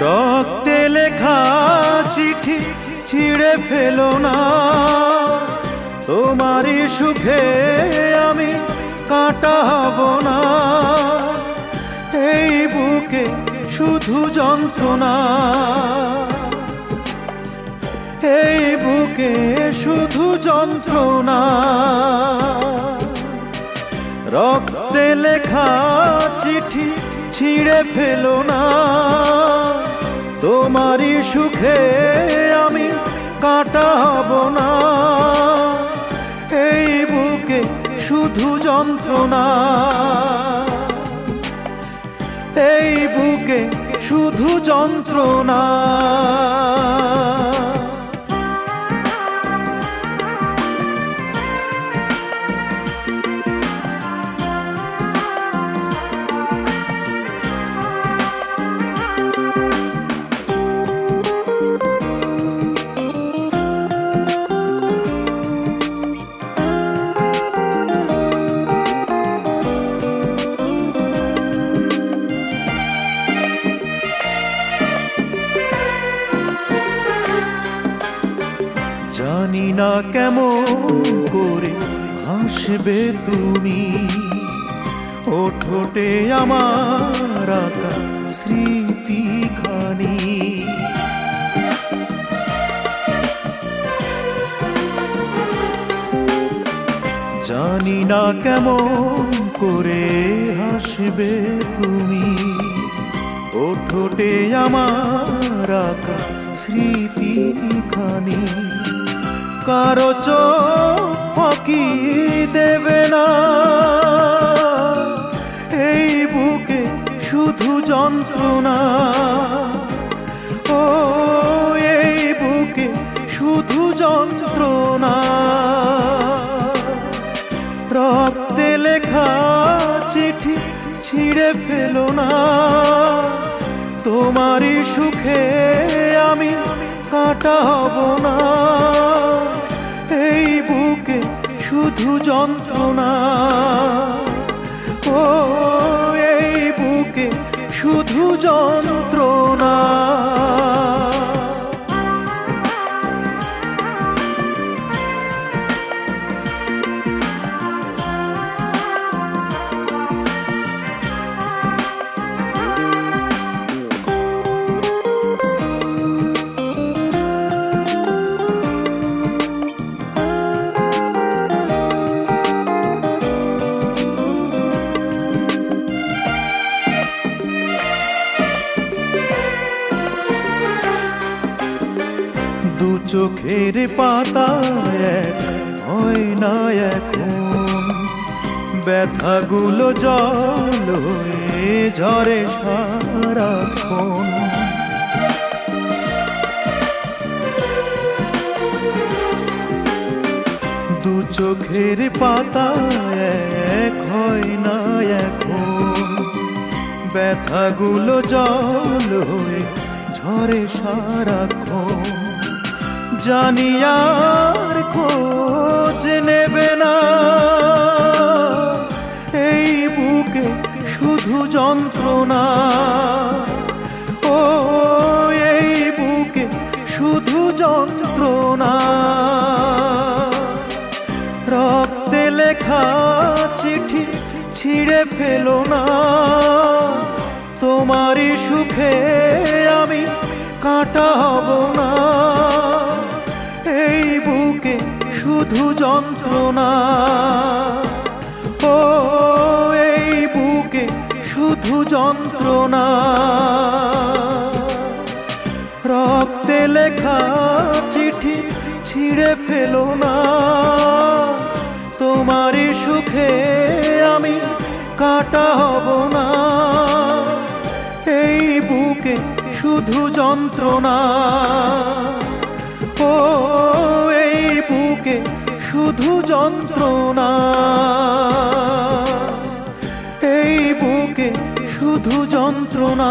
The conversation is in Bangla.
রক্তে লেখা চিঠি ছিঁড়ে ফেলো না। তোমারই সুখে আমি কাটাব না। এই বুকে শুধু যন্ত্রণা। এই বুকে শুধু যন্ত্রণা। রক্তে লেখা চিঠি ছিঁড়ে ফেলো না। তোমারই সুখে আমি কাটাব না। এই বুকে শুধু যন্ত্রণা। এই বুকে শুধু যন্ত্রণা। না কেমন করে হাসবে তুমি? ও ঠোঁটে আমার আঁকা স্মৃতিখানি। জানি না কেমন করে হাসবে তুমি। ও ঠোঁটে আমার আঁকা স্মৃতিখানি। কারও চোখ ফাঁকি দেবে না। এই বুকে শুধু যন্ত্রণা। ও, এই বুকে শুধু যন্ত্রণা। রক্তে লেখা চিঠি ছিঁড়ে ফেলো না। তোমারই সুখে আমি কাটাব না। এই বুকে শুধু যন্ত্রণা। ও এই বুকে শুধু যন্ত্রণা। চোখের পাতা এক হয় এখন। ব্যথাগুলো জল হয়ে ঝরে সারাক্ষণ। দু চোখের পাতা এক হয় না এখন। ব্যথাগুলো জল হয়ে ঝরে সারাক্ষণ। জানি আর খোঁজ নেবে না। এই বুকে শুধু যন্ত্রণা। ও, এই বুকে শুধু যন্ত্রণা। রক্তে লেখা চিঠি ছিঁড়ে ফেলো না। তোমারই সুখে আমি কাটাব না। এই বুকে শুধু যন্ত্রণা। ও, এই বুকে শুধু যন্ত্রণা। রক্তে লেখা চিঠি ছিঁড়ে ফেলো না। তোমারই সুখে আমি কাটা হব না। এই বুকে শুধু যন্ত্রণা। বুকে শুধু যন্ত্রণা। এই বুকে শুধু যন্ত্রণা।